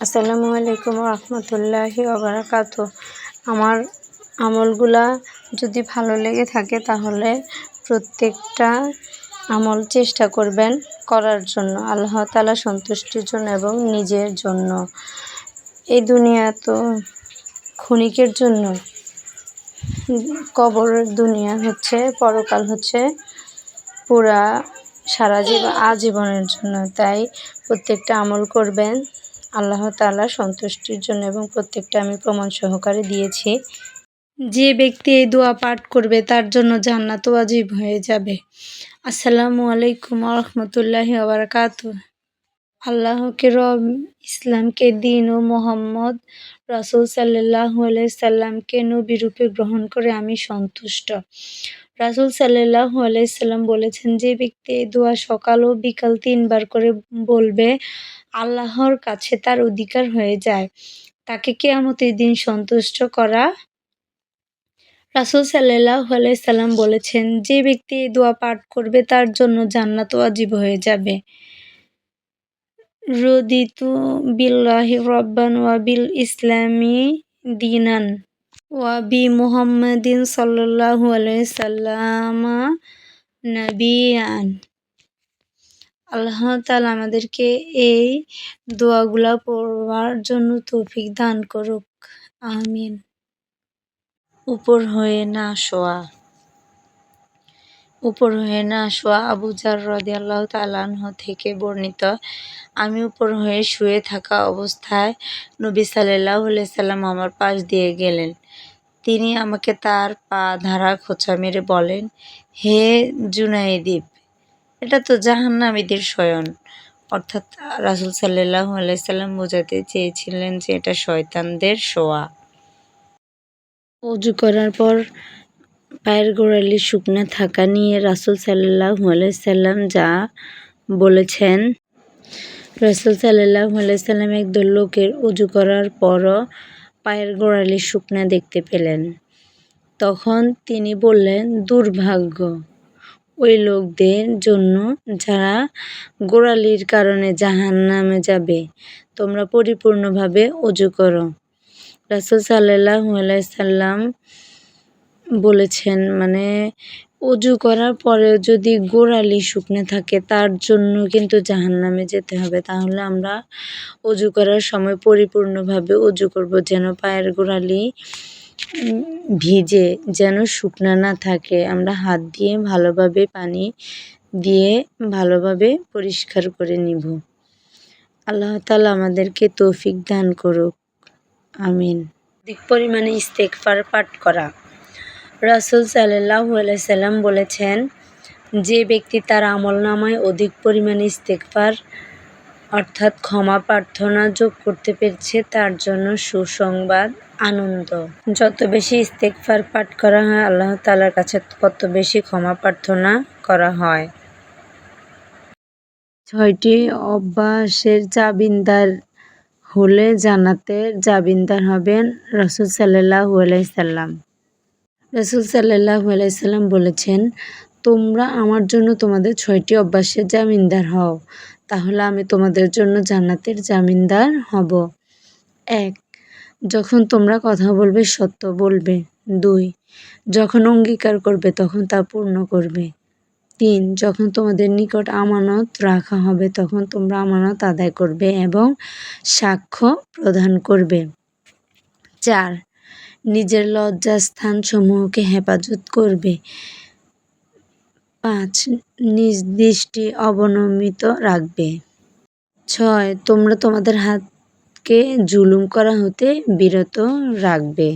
আসসালামু আলাইকুম রহমতুল্লাহি ওবরাকাত আমার আমলগুলা যদি ভালো লেগে থাকে তাহলে প্রত্যেকটা আমল চেষ্টা করবেন করার জন্য, আল্লাহ তালা সন্তুষ্টির জন্য এবং নিজের জন্য। এই দুনিয়া তো ক্ষণিকের জন্য। কবরের দুনিয়া হচ্ছে, পরকাল হচ্ছে পুরা সারা জীবন আজীবনের জন্য। তাই প্রত্যেকটা আমল করবেন। আল্লাহ তালা সন্তুষ্টির জন্য এবং প্রত্যেকটা আমি প্রমাণ সহকারে দিয়েছি। যে ব্যক্তি এই দোয়া পাঠ করবে, তার জন্য জান্নাত ওয়াজিব হয়ে যাবে। আসসালামু আলাইকুম রহমতুল্লাহি আবরকাত আল্লাহকে রব, ইসলামকে দিন ও মোহাম্মদ, রাসুল সাল্লাহ সাল্লামকে নবীরূপে গ্রহণ করে আমি সন্তুষ্ট। রাসুল সাল্লাহ আলাইসাল্লাম বলেছেন, যে ব্যক্তি এই দোয়া সকাল ও বিকাল তিনবার করে বলবে আল্লাহর কাছে তার অধিকার হয়ে যায়। তাকে কেয়ামতের দিন সন্তুষ্ট করা রাসুল সাল্লাহ সাল্লাম বলেছেন, যে ব্যক্তি এই দোয়া পাঠ করবে, তার জন্য জান্নাত ওয়াজিব হয়ে যাবে। রদিতু বিল্লাহি রব্বান ওয়াবিল ইসলামী দিনান ওয়াবি মুহাম্মাদিন সাল্লাল্লাহু আলাইহি সাল্লাম নবিয়ান। আল্লাহ তালা আমাদেরকে এই দোয়াগুলা পড়বার জন্য তৌফিক দান করুক। আমিন। উপর হয়ে না শোয়া। উপর হয়ে না শোয়া আবু জার রদি আল্লাহ তালাহ থেকে বর্ণিত। আমি উপর হয়ে শুয়ে থাকা অবস্থায় নবী সাল্লাহ সাল্লাম আমার পাশ দিয়ে গেলেন। তিনি আমাকে তার পা ধারা খোঁচা মেরে বলেন, হে জুনাইদীপ এটা তো জাহান্নামীদের শয়ন। অর্থাৎ রাসুল সাল্লাহ আলাইসাল্লাম বোঝাতে চেয়েছিলেন যে এটা শয়তানদের শোয়া। উজু করার পর পায়ের গোড়ালি শুকনো থাকা নিয়ে রাসুল সাল্লাহ আলাইসাল্লাম যা বলেছেন, রাসুল সাল্লাহ আলাইসাল্লাম একদল লোকের উজু করার পরও পায়ের গোড়ালি শুকনা দেখতে পেলেন। তখন তিনি বললেন, দুর্ভাগ্য ওই লোকদের জন্য যারা গোড়ালির কারণে জাহান নামে যাবে। তোমরা পরিপূর্ণভাবে অজু করো। রাসুল সাল্লাহ সাল্লাম বলেছেন মানে অজু করার পরে যদি গোড়ালি শুকনো থাকে, তার জন্য কিন্তু জাহান নামে যেতে হবে। তাহলে আমরা অজু করার সময় পরিপূর্ণভাবে অজু করব, যেন পায়ের গোড়ালি ভিজে যেন শুকনা না থাকে। আমরা হাত দিয়ে ভালোভাবে পানি দিয়ে ভালোভাবে পরিষ্কার করে নিব। আল্লাহ তালা আমাদেরকে তৌফিক দান করুক। আমিন। অধিক পরিমাণে ইস্তেকফার পাঠ করা। রাসুল সাল্লাহ সাল্লাম বলেছেন, যে ব্যক্তি তার আমল নামায় অধিক পরিমাণে ইস্তেকফার অর্থাৎ ক্ষমা প্রার্থনা যোগ করতে পেরেছে, তার জন্য সুসংবাদ আনন্দ। যত বেশি ইস্তেকফার পাঠ করা হয়, আল্লাহ তালার কাছে তত বেশি ক্ষমা প্রার্থনা করা হয়। ছয়টি অভ্যাসের জাবিন্দার হলে জানাতে জাবিন্দার হবেন রসুল সাল্লাহ আলাইসাল্লাম রসুল সাল্লাহ আলাইসাল্লাম বলেছেন, তোমরা আমার জন্য তোমাদের ছয়টি অভ্যাসের জামিনদার হও। তাহলে আমি তোমাদের জন্য জান্নাতের জামিনদার হব। এক, যখন তোমরা কথা বলবে, সত্য বলবে। দুই, যখন অঙ্গীকার করবে, তখন তা পূর্ণ করবে। তিন, যখন তোমাদের নিকট আমানত রাখা হবে, তখন তোমরা আমানত আদায় করবে এবং সাক্ষ্য প্রদান করবে। চার, নিজের লজ্জাস্থান সমূহকে হেফাজত করবে। পাঁচ নিজ দৃষ্টি অবনমিত রাখবে। ছয় তোমরা তোমাদের হাতকে জুলুম করা হতে বিরত রাখবে।